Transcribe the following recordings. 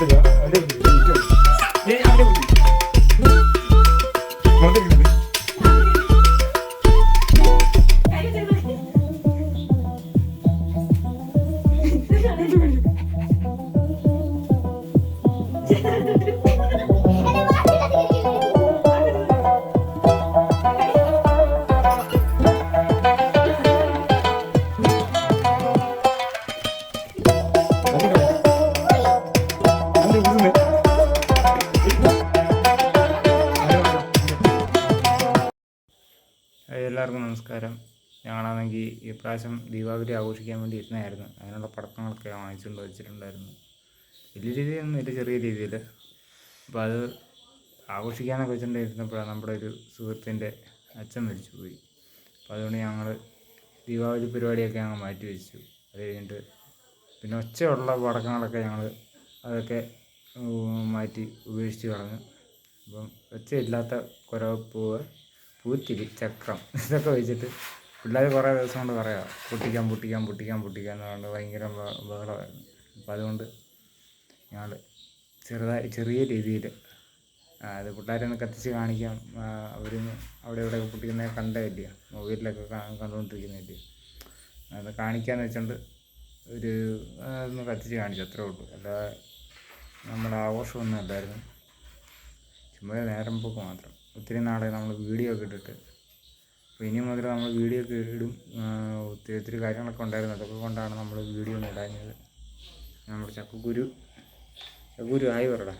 Orada ya. Öyle mi? Ne? Öyle mi? Orada mı? ഈ പ്രാവശ്യം ദീപാവലി ആഘോഷിക്കാൻ വേണ്ടി ഇരുന്നായിരുന്നു. അതിനുള്ള പടക്കങ്ങളൊക്കെ വാങ്ങിച്ചുകൊണ്ട് വെച്ചിട്ടുണ്ടായിരുന്നു. വലിയ രീതിയിലൊന്നും ഇല്ല ചെറിയ രീതിയിൽ. അപ്പോൾ അത് ആഘോഷിക്കാനൊക്കെ വെച്ചിട്ടുണ്ടായിരുന്നപ്പോഴാണ് നമ്മുടെ ഒരു സുഹൃത്തിന്റെ അച്ഛൻ മരിച്ചു പോയി. അപ്പോൾ അതുകൊണ്ട് ഞങ്ങൾ ദീപാവലി പരിപാടിയൊക്കെ ഞങ്ങൾ മാറ്റി വെച്ചു. അത് കഴിഞ്ഞിട്ട് പിന്നെ ഒച്ചയുള്ള പടക്കങ്ങളൊക്കെ ഞങ്ങൾ അതൊക്കെ മാറ്റി ഉപേക്ഷിച്ച് കളഞ്ഞു. അപ്പം ഒച്ചയില്ലാത്ത കുരവപ്പൂവ് പൂത്തിരി ചക്രം ഇതൊക്കെ വെച്ചിട്ട് പിള്ളേർ കുറേ ദിവസം കൊണ്ട് പറയാം പൊട്ടിക്കാൻ പൊട്ടിക്കാൻ പൊട്ടിക്കാൻ പൊട്ടിക്കാൻ എന്ന് പറഞ്ഞിട്ട് ഭയങ്കര ബഹളമായിരുന്നു. അപ്പം അതുകൊണ്ട് ഞങ്ങൾ ചെറുതായി ചെറിയ രീതിയിൽ അത് പിള്ളേരെ ഒന്ന് കത്തിച്ച് കാണിക്കാം അവർ അവിടെ ഇവിടെ പൊട്ടിക്കുന്നത് കണ്ടതല്ലേ മൊബൈലിലൊക്കെ കാ- കണ്ടുകൊണ്ടിരിക്കുന്നില്ലേ അത് കാണിക്കാന്ന് വെച്ചുകൊണ്ട് ഒരു അതൊന്ന് കത്തിച്ച് കാണിച്ചു അത്രേ ഉള്ളൂ. അല്ലാതെ നമ്മുടെ ആഘോഷമൊന്നും അല്ലായിരുന്നു. ചുമ്മാ നേരം പോക്ക് മാത്രം. ഒത്തിരി നാളെ നമ്മൾ വീഡിയോ ഒക്കെ ഇട്ടിട്ട് അപ്പോൾ ഇനി മുതൽ നമ്മൾ വീഡിയോ ഒക്കെ ഇടും. ഒത്തിരി ഒത്തിരി കാര്യങ്ങളൊക്കെ ഉണ്ടായിരുന്നു. അതൊക്കെ കൊണ്ടാണ് നമ്മൾ വീഡിയോ ഒന്നും ഇടാഞ്ഞത്. നമ്മുടെ ചക്കക്കുരു. ചക്കക്കുരു ആയി പറടാ.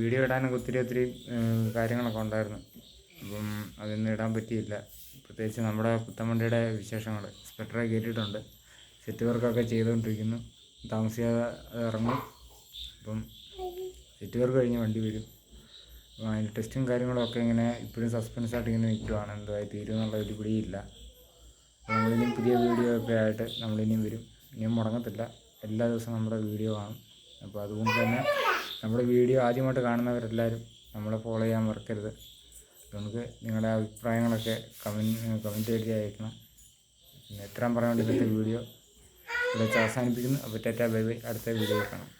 വീഡിയോ ഇടാനൊക്കെ ഒത്തിരി ഒത്തിരി കാര്യങ്ങളൊക്കെ ഉണ്ടായിരുന്നു. അപ്പം അതൊന്നും ഇടാൻ പറ്റിയില്ല. പ്രത്യേകിച്ച് നമ്മുടെ പുത്തമ്മണ്ടിയുടെ വിശേഷങ്ങൾ സ്പെക്ടറെ കയറ്റിയിട്ടുണ്ട് സെറ്റ് വർക്കൊക്കെ ചെയ്തുകൊണ്ടിരിക്കുന്നു. താമസിയാതെ ഇറങ്ങും. അപ്പം സെറ്റ് വർക്ക് കഴിഞ്ഞ് വണ്ടി വരും. അപ്പം അതിന്റെ ടെസ്റ്റും കാര്യങ്ങളൊക്കെ ഇങ്ങനെ ഇപ്പോഴും സസ്പെൻസ് ആയിട്ട് ഇങ്ങനെ നിൽക്കുവാണ്. എന്തായി തീരും എന്നുള്ള ഒരു പിടിയില്ല. അപ്പോൾ നമ്മളിനിയും പുതിയ വീഡിയോ ഒക്കെ ആയിട്ട് നമ്മളിനിയും വരും. ഇനിയും മുടങ്ങത്തില്ല. എല്ലാ ദിവസവും നമ്മുടെ വീഡിയോ കാണും അപ്പോൾ അതുകൊണ്ട് തന്നെ നമ്മുടെ വീഡിയോ ആദ്യമായിട്ട് കാണുന്നവരെല്ലാവരും നമ്മളെ ഫോളോ ചെയ്യാൻ മറക്കരുത്. നമുക്ക് നിങ്ങളുടെ അഭിപ്രായങ്ങളൊക്കെ കമന്റ് കമന്റ് എഴുതി അയക്കണം. പിന്നെ എത്രയും പറയാൻ വേണ്ടി വീഡിയോ ഇവിടെ അവസാനിപ്പിക്കുന്നു. അപ്പോൾ ടാറ്റാ ബൈ ബൈ. അടുത്ത വീഡിയോ കാണാം.